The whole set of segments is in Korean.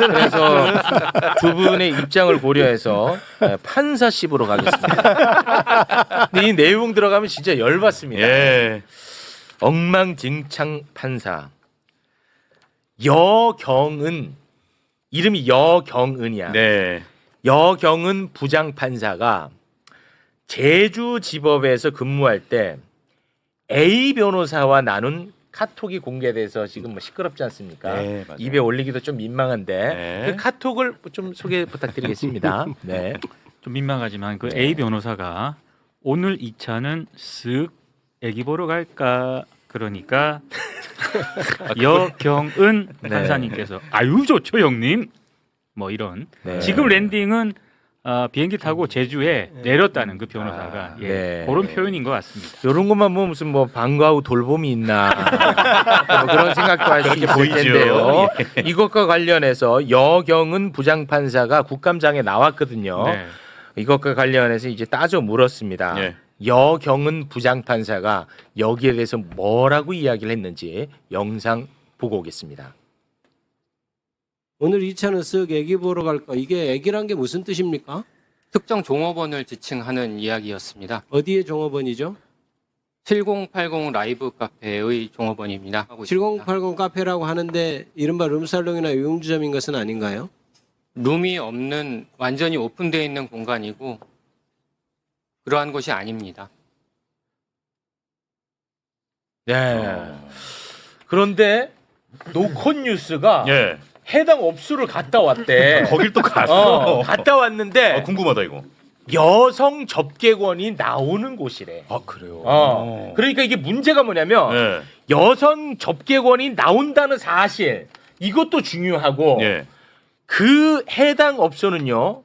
그래서 두 분의 입장을 고려해서 예, 판사십으로 가겠습니다. 근데 이 내용 들어가면 진짜 열받습니다. 예. 엉망진창 판사 여경은 이름이 여경은이야. 네. 여경은 부장 판사가 제주지법에서 근무할 때 A 변호사와 나눈 카톡이 공개돼서 지금 뭐 시끄럽지 않습니까? 네. 입에 올리기도 좀 민망한데 네. 그 카톡을 좀 소개 부탁드리겠습니다. 네. 좀 민망하지만 그 네. A 변호사가 오늘 이 차는 쓱 애기 보러 갈까 그러니까 여경은 네. 판사님께서 아유 좋죠 형님 뭐 이런 네. 지금 랜딩은 어, 비행기 타고 제주에 내렸다는 그 변호사가 아, 예, 네. 그런 표현인 것 같습니다. 이런 것만 보면 무슨 뭐 방과 후 돌봄이 있나 뭐 그런 생각도 할 수 있을 보이죠. 텐데요. 이것과 관련해서 여경은 부장판사가 국감장에 나왔거든요. 네. 이것과 관련해서 이제 따져 물었습니다. 예. 여경은 부장판사가 여기에 대해서 뭐라고 이야기를 했는지 영상 보고 오겠습니다. 오늘 이 차는 쓱 애기 보러 갈까? 이게 애기란 게 무슨 뜻입니까? 특정 종업원을 지칭하는 이야기였습니다. 어디의 종업원이죠? 7080 라이브 카페의 종업원입니다. 하고 있습니다. 7080 카페라고 하는데 이른바 룸살롱이나 유흥주점인 것은 아닌가요? 룸이 없는 완전히 오픈되어 있는 공간이고 그러한 것이 아닙니다. 네. 그런데 노컷 뉴스가 예. 해당 업소를 갔다 왔대. 거길 또 갔어. 어, 갔다 왔는데 어, 궁금하다 이거. 여성 접객원이 나오는 곳이래. 아 그래요. 어. 그러니까 이게 문제가 뭐냐면 예. 여성 접객원이 나온다는 사실 이것도 중요하고 예. 그 해당 업소는요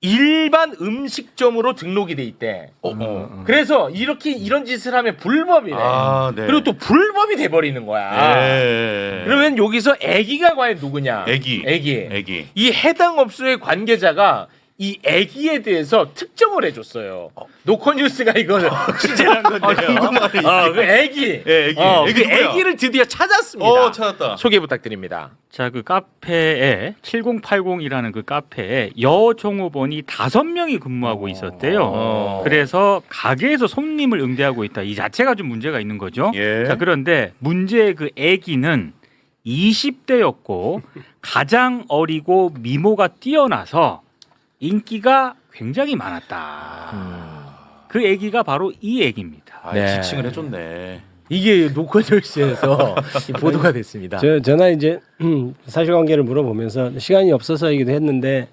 일반 음식점으로 등록이 돼 있대. 어. 그래서 이렇게 이런 짓을 하면 불법이래. 아 네. 그리고 또 불법이 돼 버리는 거야. 예. 그러면 여기서 애기가 과연 누구냐? 애기. 애기. 애기. 이 해당 업소의 관계자가 이 애기에 대해서 특정을 해줬어요. 노컷뉴스가 이걸 취재한 건데요. 어, 그 애기. 예, 애기. 어, 애기 그 누구야? 애기를 드디어 찾았습니다. 어 찾았다. 소개 부탁드립니다. 자, 그 카페에 7080이라는 그 카페에 여종업원이 다섯 명이 근무하고 있었대요. 어. 그래서 가게에서 손님을 응대하고 있다. 이 자체가 좀 문제가 있는 거죠. 예. 자, 그런데 문제의 그 아기는 20대였고 가장 어리고 미모가 뛰어나서 인기가 굉장히 많았다. 그 아기가 바로 이 아기입니다. 아, 네. 지칭을 해줬네. 이게 노컷뉴스에서 이 보도가 됐습니다. 저 전화 이제 사실관계를 물어보면서 시간이 없어서이기도 했는데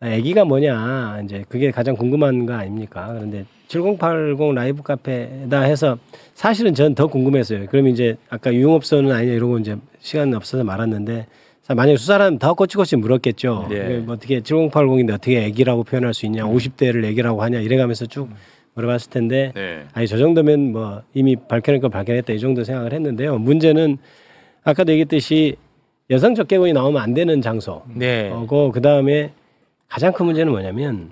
아, 애기가 뭐냐 이제 그게 가장 궁금한 거 아닙니까? 그런데 7080 라이브 카페다 해서 사실은 전 더 궁금했어요. 그럼 이제 아까 유흥업소는 아니냐 이러고 이제 시간 없어서 말았는데 자, 만약에 수사라면 더 꼬치꼬치 물었겠죠. 네. 그게 뭐 어떻게 7080인데 어떻게 애기라고 표현할 수 있냐, 50대를 애기라고 하냐 이래가면서 쭉 물어봤을 텐데 네. 아니 저 정도면 뭐 이미 밝혀낼 거 밝혀냈다 이 정도 생각을 했는데요. 문제는 아까도 얘기했듯이 여성 적개군이 나오면 안 되는 장소. 네. 어, 그 다음에 가장 큰 문제는 뭐냐면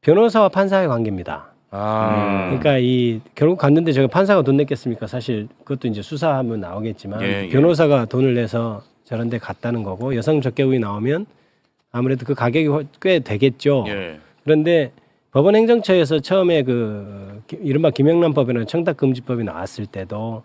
변호사와 판사의 관계입니다. 아. 그러니까 이 결국 갔는데 제가 판사가 돈 냈겠습니까? 사실 그것도 이제 수사하면 나오겠지만 예, 예. 변호사가 돈을 내서 저런 데 갔다는 거고 여성 적개군이 나오면 아무래도 그 가격이 훨- 꽤 되겠죠. 예. 그런데 법원 행정처에서 처음에 그 기- 이른바 김영란법이나 청탁금지법이 나왔을 때도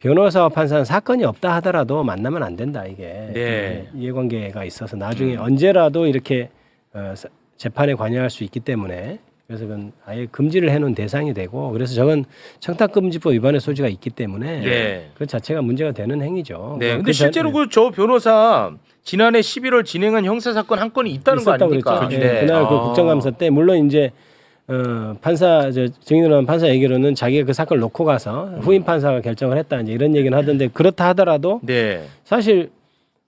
변호사와 판사는 사건이 없다 하더라도 만나면 안 된다 이게 네. 예, 이해관계가 있어서 나중에 언제라도 이렇게 어, 사- 재판에 관여할 수 있기 때문에 그래서 그건 아예 금지를 해놓은 대상이 되고 그래서 저건 청탁금지법 위반의 소지가 있기 때문에 예. 그 자체가 문제가 되는 행위죠. 네. 그 근데 전- 실제로 그 저 변호사 지난해 11월 진행한 형사 사건 한 건이 있다는 거 있었다고 아닙니까? 그랬죠. 예, 그날 그 아. 국정감사 때 물론 이제 어, 판사 저 증인으로 나온 판사 얘기로는 자기가 그 사건을 놓고 가서 후임 판사가 결정을 했다 이제 이런 얘기는 하던데 그렇다 하더라도 네. 사실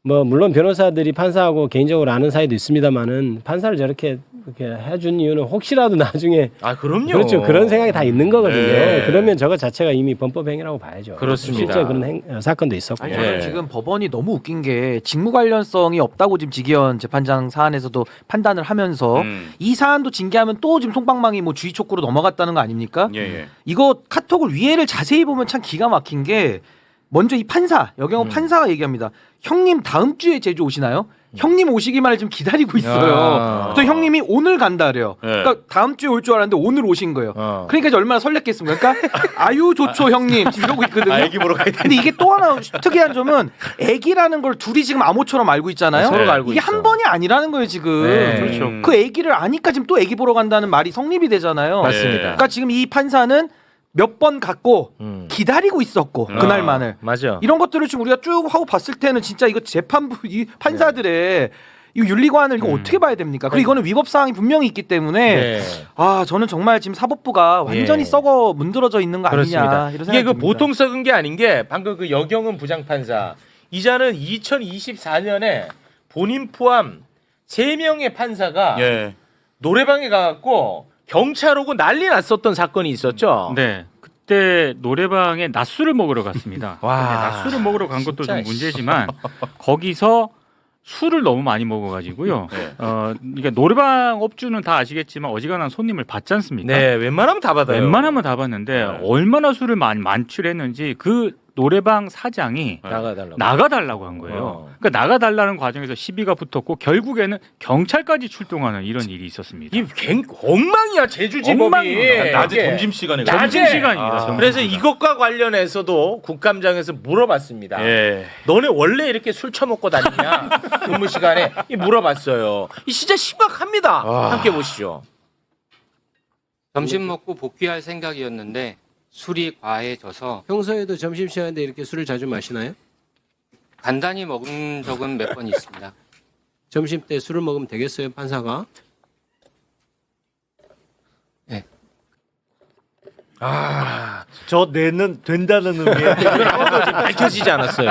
뭐 물론 변호사들이 판사하고 개인적으로 아는 사이도 있습니다만은 판사를 저렇게 이렇게 해준 이유는 혹시라도 나중에 아, 그럼요. 그렇죠 그런 생각이 다 있는 거거든요. 네. 그러면 저거 자체가 이미 범법 행위라고 봐야죠. 그렇습니다. 실제 그런 행, 어, 사건도 있었고. 아니 예. 저는 지금 법원이 너무 웃긴 게 직무 관련성이 없다고 지금 지기현 재판장 사안에서도 판단을 하면서 음. 이 사안도 징계하면 또 지금 송방망이 뭐 주의 촉구로 넘어갔다는 거 아닙니까? 예, 예. 이거 카톡을 위해를 자세히 보면 참 기가 막힌 게 먼저 이 판사 여경호 판사가 얘기합니다. 형님 다음 주에 제주 오시나요? 형님 오시기만을 지금 기다리고 있어요. 아. 또 형님이 오늘 간다래요. 네. 그러니까 다음 주에 올 줄 알았는데 오늘 오신 거예요. 어. 그러니까 이제 얼마나 설렜겠습니까? 그러니까 아유 좋죠 형님 지금 이러고 있거든요. 아, 애기 보러 가야 돼. 근데 이게 또 하나 특이한 점은 애기라는 걸 둘이 지금 암호처럼 알고 있잖아요. 서로가 알고 이게 있어. 한 번이 아니라는 거예요 지금. 네. 그렇죠. 그 애기를 아니까 지금 또 애기 보러 간다는 말이 성립이 되잖아요. 맞습니다. 그러니까 지금 이 판사는 몇 번 갔고 음. 기다리고 있었고 아. 그날만을 맞아. 이런 것들을 지금 우리가 쭉 하고 봤을 때는 진짜 이거 재판부 이 판사들의 이 윤리관을 이거 음. 어떻게 봐야 됩니까? 그리고 이거는 위법 사항이 분명히 있기 때문에 네. 아 저는 정말 지금 사법부가 완전히 예. 썩어 문드러져 있는 거 아니냐 그렇습니다. 이런 이게 생각이 그 듭니다. 보통 썩은 게 아닌 게 방금 그 여경은 부장판사 이자는 2024년에 본인 포함 세 명의 판사가 예. 노래방에 가갖고 경찰 오고 난리 났었던 사건이 있었죠. 네. 그때 노래방에 낮술을 먹으러 갔습니다. 와. 근데 낮술을 먹으러 간 것도 좀 진짜, 문제지만 거기서 술을 너무 많이 먹어가지고요. 네. 어, 그러니까 노래방 업주는 다 아시겠지만 어지간한 손님을 받지 않습니까? 네, 웬만하면 다 받아요. 웬만하면 다 봤는데 네. 얼마나 술을 많이 만취했는지 그 노래방 사장이 나가달라고. 나가달라고 한 거예요. 어. 그러니까 나가달라는 과정에서 시비가 붙었고 결국에는 경찰까지 출동하는 이런 일이 있었습니다. 이 갱, 엉망이야 제주지법이. 엉망입니다. 낮에 이게. 점심 시간에 낮에. 점심 시간입니다. 아. 점심 그래서. 이것과 관련해서도 국감장에서 물어봤습니다. 예. 너네 원래 이렇게 술 처먹고 다니냐? 근무 시간에 이 물어봤어요. 이 진짜 심각합니다. 아. 함께 보시죠. 점심 먹고 복귀할 생각이었는데 술이 과해져서 평소에도 점심시간에 이렇게 술을 자주 마시나요? 간단히 먹은 적은 몇 번 있습니다. 점심 때 술을 먹으면 되겠어요, 판사가? 아, 저 뇌는 된다는 의미예요. 이것도 지금 밝혀지지 않았어요.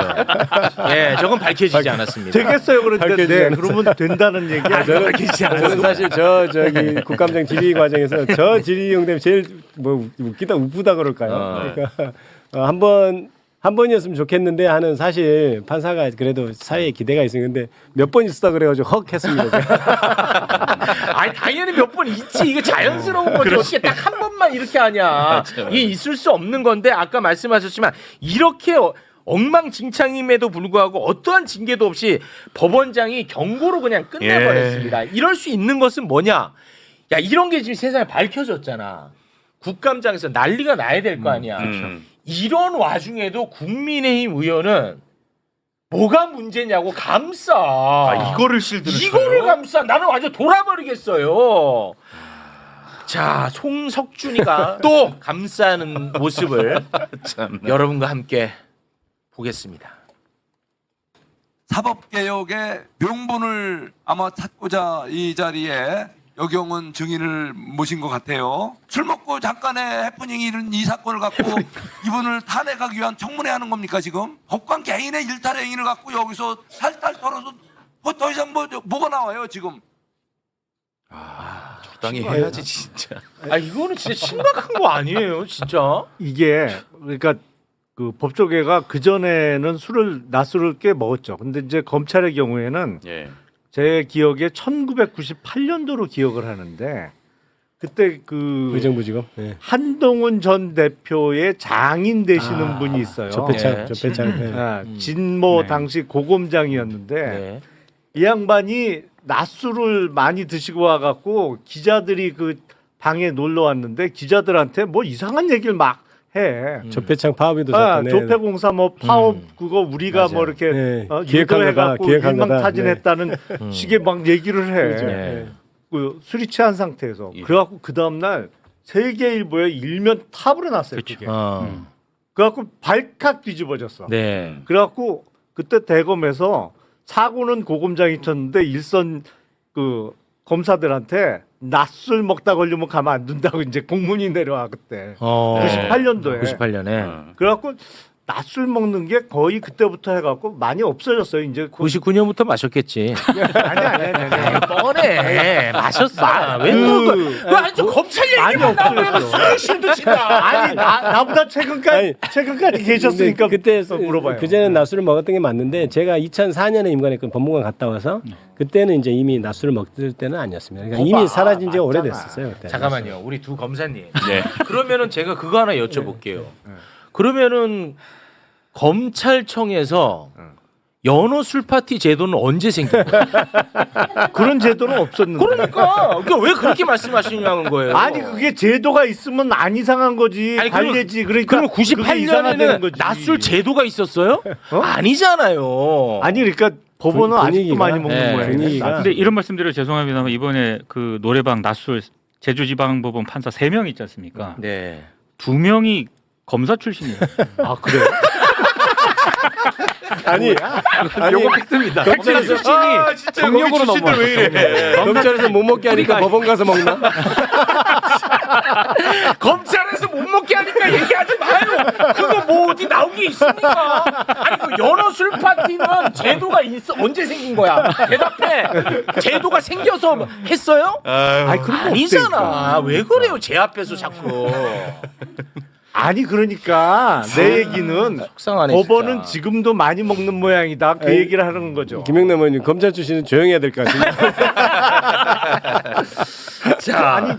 예, 저건 밝혀지지 않았습니다. 되겠어요 그런데 밝혀지지 네, 않았어요. 그러면 된다는 얘기야. 밝혀지지 저는 사실 저 저기 국감장 질의 과정에서 저 질의 용되면 제일 뭐 웃기다 우프다 그럴까요? 어. 그러니까 어, 한번 한 번이었으면 좋겠는데 하는 사실 판사가 그래도 사회에 기대가 있었는데 몇 번 있었다 그래가지고 헉 했습니다. 아니 당연히 몇 번 있지. 이거 자연스러운 거지. 어떻게 딱 한 번만 이렇게 하냐. 이게 있을 수 없는 건데 아까 말씀하셨지만 이렇게 어- 엉망진창임에도 불구하고 어떠한 징계도 없이 법원장이 경고로 그냥 끝내버렸습니다. 이럴 수 있는 것은 뭐냐? 야 이런 게 지금 세상에 밝혀졌잖아. 국감장에서 난리가 나야 될 거 아니야. 음. 이런 와중에도 국민의힘 의원은 뭐가 문제냐고 감싸. 아, 이거를 실드를 이거를 쳐요? 감싸. 나는 완전 돌아버리겠어요. 자, 송석준이가 또 감싸는 모습을 참. 여러분과 함께 보겠습니다. 사법개혁의 명분을 아마 찾고자 이 자리에 여경은 증인을 모신 것 같아요. 술 먹고 잠깐의 해프닝이 이런 이 사건을 갖고 이분을 탄핵하기 위한 청문회 하는 겁니까 지금? 법관 개인의 일탈 행위를 갖고 여기서 살탈 털어서 뭐더 이상 뭐 뭐가 나와요 지금? 적당히 해야지 진짜. 아, 이거는 진짜 심각한 거 아니에요, 진짜? 이게 그러니까 그 법조계가 그 전에는 술을 낮술을 꽤 먹었죠. 근데 이제 검찰의 경우에는 예. 제 기억에 1998년도로 기억을 하는데 그때 그 의정부 지검 네. 한동훈 전 대표의 장인 되시는 아, 분이 있어요. 접배창 네. 접배창. 네. 아, 음. 진모 네. 당시 고검장이었는데 네. 이 양반이 낮술을 많이 드시고 와갖고 기자들이 그 방에 놀러 왔는데 기자들한테 뭐 이상한 얘기를 막 해. 음. 접배창 파업에도 아, 사건에 조폐공사 뭐 파업 음. 그거 우리가 맞아요. 뭐 이렇게 네. 어, 기획한 거다, 유도해갖고 기획한 거다. 일망타진했다는 음. 식의 막 얘기를 해. 그렇죠. 네. 그 술이 취한 상태에서. 예. 그래갖고 그 다음날 세계일보에 일면 탑으로 났어요. 그게. 어. 음. 그래갖고 발칵 뒤집어졌어. 네. 그래갖고 그때 대검에서 사고는 고검장이 쳤는데 일선 그 검사들한테 낮술 먹다 걸리면 가만 안 둔다고 이제 공문이 내려와 그때 어. 98년도에 98년에. 어. 그래갖고 낮술 먹는 게 거의 그때부터 해갖고 많이 없어졌어요 이제 그- 99년부터 마셨겠지. 아니 아니 아니 아니 뻔해. 마셨어. 왜 그- 그런 거? 왜 아니 저 검찰 많이 얘기만 나오면 없어졌어. 술을 실드친다. 아니 나 나보다 최근까지 아니, 최근까지 계셨으니까 그때 물어봐요. 그전에 낮술을 먹었던 게 맞는데 제가 2004년에 임관했건 법무관 갔다 와서 그때는 이제 이미 낮술을 먹을 때는 아니었습니다. 그러니까 이미 사라진 지가 맞잖아. 오래됐었어요. 그때. 잠깐만요. 우리 두 검사님. 네. 그러면은 제가 그거 하나 여쭤볼게요. 그러면은 검찰청에서 연어 술 파티 제도는 언제 생긴 거야? 그런 제도는 없었는데. 그러니까 그러니까 왜 그렇게 말씀하시냐는 거예요. 아니 그게 제도가 있으면 안 이상한 거지. 아니, 관례지. 그러니까 그게 이상화되는 98년에는 거지. 낮술 제도가 있었어요? 어? 아니잖아요. 아니 그러니까 법원은 분- 아직도 분위기가- 많이 먹는 네, 모양이네. 분위기가- 근데 이런 말씀드려 죄송합니다만 이번에 그 노래방 낮술 제주지방법원 판사 세 명 있지 않습니까? 네. 두 명이 검사 출신이에요. 아 그래? 아니 아니 요거 팩트입니다. 검찰 출신이 아, 경력으로 넘어왔어. 검찰에서 못 먹게 하니까 법원 가서 먹나? 검찰에서 못 먹게 하니까 얘기하지 마요. 그거 뭐 어디 나온 게 있습니까? 아니 그 연어 술 파티는 제도가 있어 언제 생긴 거야? 대답해. 제도가 생겨서 했어요? 아니 그런 거 아니잖아. 왜 그래요? 제 앞에서 자꾸. 아니 그러니까 내 얘기는 속상하네. 법원은 진짜. 지금도 많이 먹는 모양이다. 그 에이, 얘기를 하는 거죠. 김영남 의원님 검찰 출신은 조용해야 될 것 같은데. 자, 아니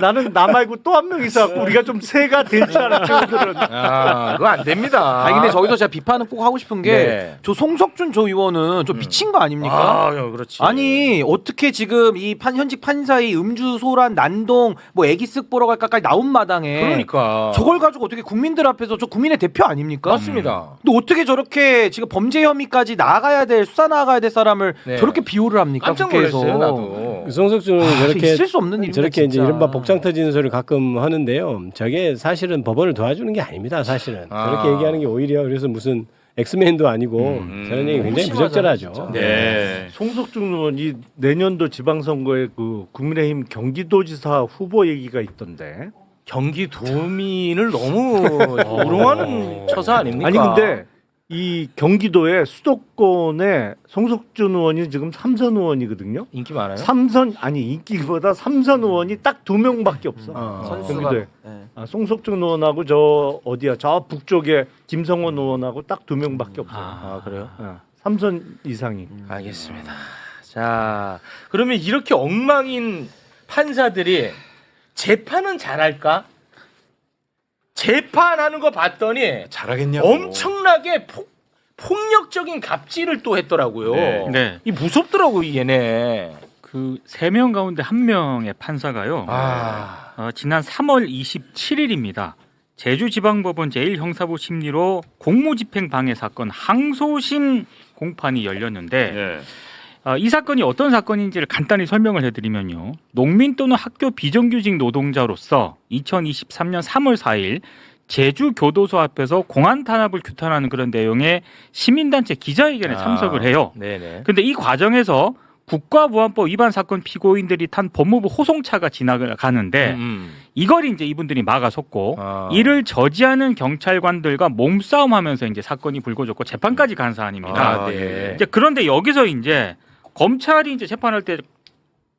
나는 나 말고 또 한 명 있어 갖고 우리가 좀 새가 될 줄 알았지 오늘은. 아, 그거 안 됩니다. 아니 근데 저기서 제가 비판은 꼭 하고 싶은 게 네. 저 송석준 저 의원은 좀 미친 거 아닙니까? 아, 그렇지. 아니 어떻게 지금 이 판, 현직 판사의 음주 소란 난동 뭐 애기 쓱 보러 갈까까지 나온 마당에 그러니까 저걸 가지고 어떻게 국민들 앞에서 저 국민의 대표 아닙니까? 맞습니다. 근데 어떻게 저렇게 지금 범죄 혐의까지 나가야 될 수사 나가야 될 사람을 네. 저렇게 비호를 합니까? 깜짝 국회에서. 놀랐어요, 나도. 송석준은 아, 저렇게 있을 수 없는 일입니다. 저렇게 이제 진짜. 이른바 복장 터지는 소리를 가끔 하는데요. 저게 사실은 법원을 도와주는 게 아닙니다. 사실은 아. 저렇게 얘기하는 게 오히려 그래서 무슨 엑스맨도 아니고 음. 저런 얘기 굉장히 부적절하죠. 진짜. 네. 송석준 의원이 내년도 지방선거에 그 국민의힘 경기도지사 후보 얘기가 있던데. 경기도민을 너무 우롱하는 처사 아닙니까? 아니 근데 이 경기도의 수도권에 송석준 의원이 지금 삼선 의원이거든요. 인기 많아요? 삼선 아니 인기보다 삼선 의원이 딱 두 명밖에 없어. 어. 선수가 경기도에. 네. 아, 송석준 의원하고 저 어디야 저 북쪽에 김성원 의원하고 딱 두 명밖에 없어. 요 아, 그래요? 삼선 이상이. 알겠습니다. 자, 그러면 이렇게 엉망인 판사들이 재판은 잘할까? 재판하는 거 봤더니 잘하겠냐고. 엄청나게 폭, 폭력적인 갑질을 또 했더라고요. 네. 네. 이 무섭더라고 이 얘네. 그 세 명 가운데 한 명의 판사가요. 아, 어, 지난 3월 27일입니다. 제주지방법원 제1형사부 심리로 공무집행 방해 사건 항소심 공판이 열렸는데 예. 어, 이 사건이 어떤 사건인지를 간단히 설명을 해드리면요. 농민 또는 학교 비정규직 노동자로서 2023년 3월 4일 제주 교도소 앞에서 공안 탄압을 규탄하는 그런 내용의 시민단체 기자회견에 참석을 해요. 네네. 근데 이 과정에서 국가보안법 위반 사건 피고인들이 탄 법무부 호송차가 지나가는데 음. 이걸 이제 이분들이 막아섰고 아. 이를 저지하는 경찰관들과 몸싸움하면서 이제 사건이 불거졌고 재판까지 간 사안입니다. 아, 네. 이제 그런데 여기서 이제 검찰이 이제 재판할 때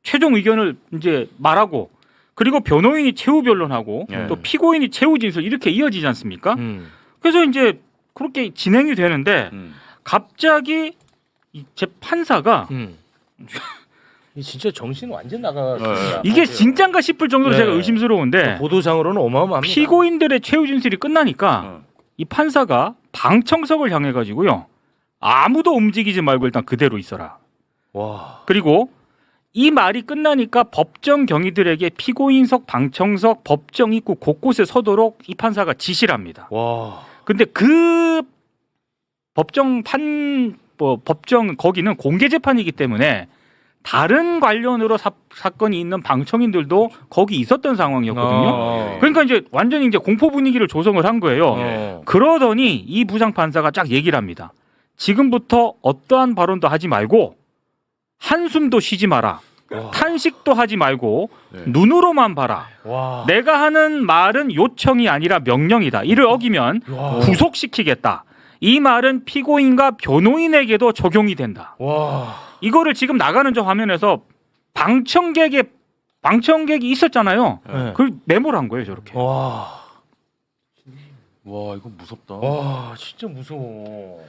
최종 의견을 이제 말하고 그리고 변호인이 최후 변론하고 예. 또 피고인이 최후 진술 이렇게 이어지지 않습니까? 음. 그래서 이제 그렇게 진행이 되는데 음. 갑자기 이 재판사가 음. 이 진짜 정신 완전 나갔습니다. 이게 진짠가 싶을 정도로 네. 제가 의심스러운데 보도상으로는 어마어마합니다. 피고인들의 최후 진술이 끝나니까 어. 이 판사가 방청석을 향해 가지고요 아무도 움직이지 말고 일단 그대로 있어라. 와. 그리고 이 말이 끝나니까 법정 경위들에게 피고인석, 방청석, 법정 입구 곳곳에 서도록 이 판사가 지시를 합니다. 와. 근데 그 법정 판, 뭐, 법정, 거기는 공개 재판이기 때문에 다른 관련으로 사, 사건이 있는 방청인들도 거기 있었던 상황이었거든요. 어. 그러니까 이제 완전히 이제 공포 분위기를 조성을 한 거예요. 어. 그러더니 이 부장 판사가 쫙 얘기를 합니다. 지금부터 어떠한 발언도 하지 말고 한숨도 쉬지 마라. 탄식도 하지 말고 네. 눈으로만 봐라. 와. 내가 하는 말은 요청이 아니라 명령이다. 이를 어기면 와. 구속시키겠다. 이 말은 피고인과 변호인에게도 적용이 된다. 와. 이거를 지금 나가는 저 화면에서 방청객의 방청객이 있었잖아요. 네. 그걸 메모를 한 거예요, 저렇게. 와. 와 이거 무섭다. 와, 진짜 무서워.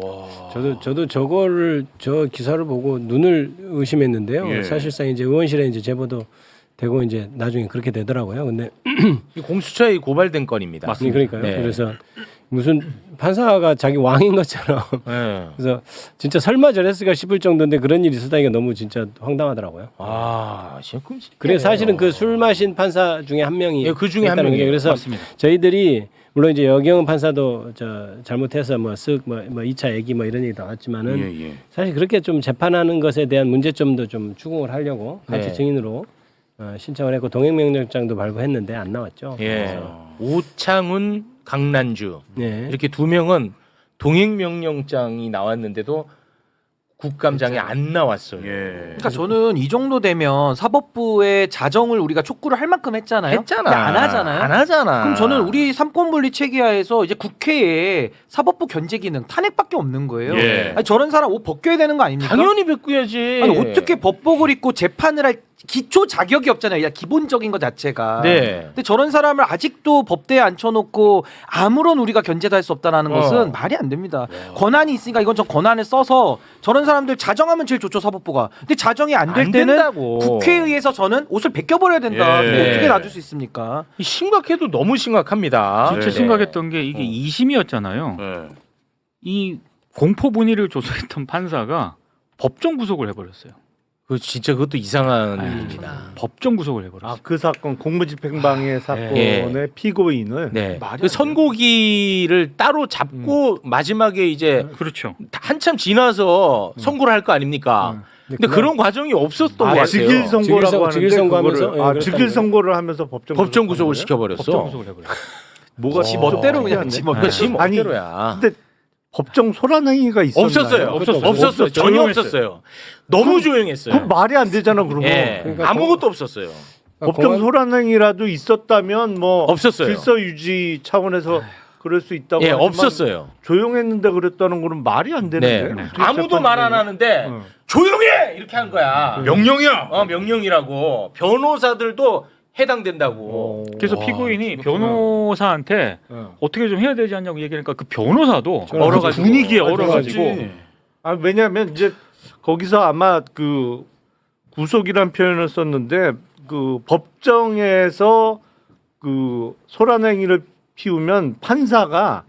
와. 저도 저도 저거를 저 기사를 보고 눈을 의심했는데요. 예. 사실상 이제 의원실에 이제 제보도 되고 이제 나중에 그렇게 되더라고요. 근데 이 공수처에 고발된 건입니다. 그러니까요. 네. 그래서 무슨 판사가 자기 왕인 것처럼 예. 그래서 진짜 설마 저랬을까 싶을 정도인데 그런 일이 있었다니까 너무 진짜 황당하더라고요. 아, 진짜. 그래 사실은 그 술 마신 판사 중에 한 명이 예, 그 중에 한 했다는 게 명이에요. 그래서 맞습니다. 저희들이 물론 이제 여경 판사도 저 잘못해서 뭐쓱뭐 뭐 2차 얘기 뭐 이런 얘기 나왔지만은 예, 예. 사실 그렇게 좀 재판하는 것에 대한 문제점도 좀 추궁을 하려고 같이 네. 증인으로 어, 신청을 했고 동행명령장도 발부했는데 안 나왔죠. 예. 오창훈, 강난주 네. 이렇게 두 명은 동행명령장이 나왔는데도 국감장에 안 나왔어요. 예. 그러니까 저는 이 정도 되면 사법부의 자정을 우리가 촉구를 할 만큼 했잖아요. 했잖아. 근데 안 하잖아요. 안 하잖아. 그럼 저는 우리 삼권분리 체계하에서 이제 국회에 사법부 견제 기능 탄핵밖에 없는 거예요. 예. 아니, 저런 사람 옷 벗겨야 되는 거 아닙니까? 당연히 바꾸야지. 아니 어떻게 법복을 입고 재판을 할 기초 자격이 없잖아요. 야, 기본적인 것 자체가. 네. 근데 저런 사람을 아직도 법대에 앉혀놓고 아무런 우리가 견제도 할 수 없다라는 어. 것은 말이 안 됩니다. 권한이 있으니까 이건 저 권한을 써서 저런 사람들 자정하면 제일 좋죠 사법부가. 근데 자정이 안될안 때는 된다고. 국회에 의해서 저는 옷을 벗겨버려야 된다. 예. 어떻게 놔둘 수 있습니까? 심각해도 너무 심각합니다. 진짜 네. 심각했던 게 이게 2심이었잖아요. 예. 이 공포 분위를 조사했던 판사가 법정 구속을 해버렸어요. 그 진짜 그것도 이상한 아유, 일입니다. 법정 구속을 해버렸어요. 아 그 사건 공무집행방해 사건의 예. 피고인을 네. 말이 그안 선고기를 따로 잡고 마지막에 이제 그렇죠. 한참 지나서 선고를 할 거 아닙니까? 근데 그런 과정이 없었던 것 아, 같아요. 직일 선고라고 하는데 직일 선고하면서? 그거를 예, 아, 그렇다는 직일 거예요? 선고를 하면서 법정 법정 구속을 시켜버렸어. 법정 구속을 해버렸어요. 뭐가 지 멋대로 그냥 지 멋대로. 지 아니, 멋대로야. 근데 법정 소란행위가 있었나요? 없었어요. 없었어요. 없었어요. 전혀 조용했어요. 없었어요. 너무 조용했어요. 그 말이 안 되잖아 그러면. 예. 그러니까 아무것도 없었어요. 법정 공안- 소란행위라도 있었다면 뭐 없었어요. 질서 유지 차원에서 그럴 수 있다고 예, 하지만 없었어요. 조용했는데 그랬다는 거는 말이 안 되는데. 네. 어떻게 아무도 말 안 하는데 어. 조용해 이렇게 한 거야. 명령이야. 어 명령이라고 변호사들도 해당된다고. 그래서 와, 피고인이 그렇구나. 변호사한테 어. 어떻게 좀 해야 되지 않냐고 얘기하니까 그 변호사도 얼어가지고. 분위기에 아, 얼어가지고 그렇지. 아 왜냐하면 이제 거기서 아마 그 구속이란 표현을 썼는데 그 법정에서 그 소란행위를 피우면 판사가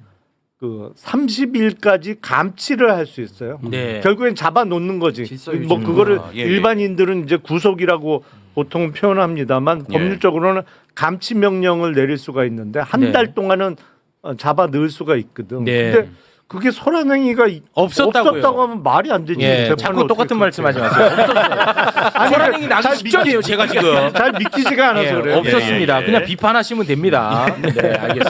그 30일까지 감치를 할 수 있어요. 네. 결국엔 잡아 놓는 거지. 질서 뭐 유지. 그거를 아, 예, 예. 일반인들은 이제 구속이라고 보통 표현합니다만 예. 법률적으로는 감치 명령을 내릴 수가 있는데 한 네. 달 동안은 어, 잡아 넣을 수가 있거든. 네. 근데 그게 소란행위가 이- 없었다고요. 없었다고 하면 말이 안 되지. 예, 재판을 자꾸 어떻게 똑같은 그렇게 말씀하지 해. 마세요. 없었어요. 소란행위 나기 잘 직전이에요, 제가 지금. 잘 믿기지가 않아서 예, 그래요. 없었습니다. 예, 예. 그냥 비판하시면 됩니다. 네, 알겠습니다.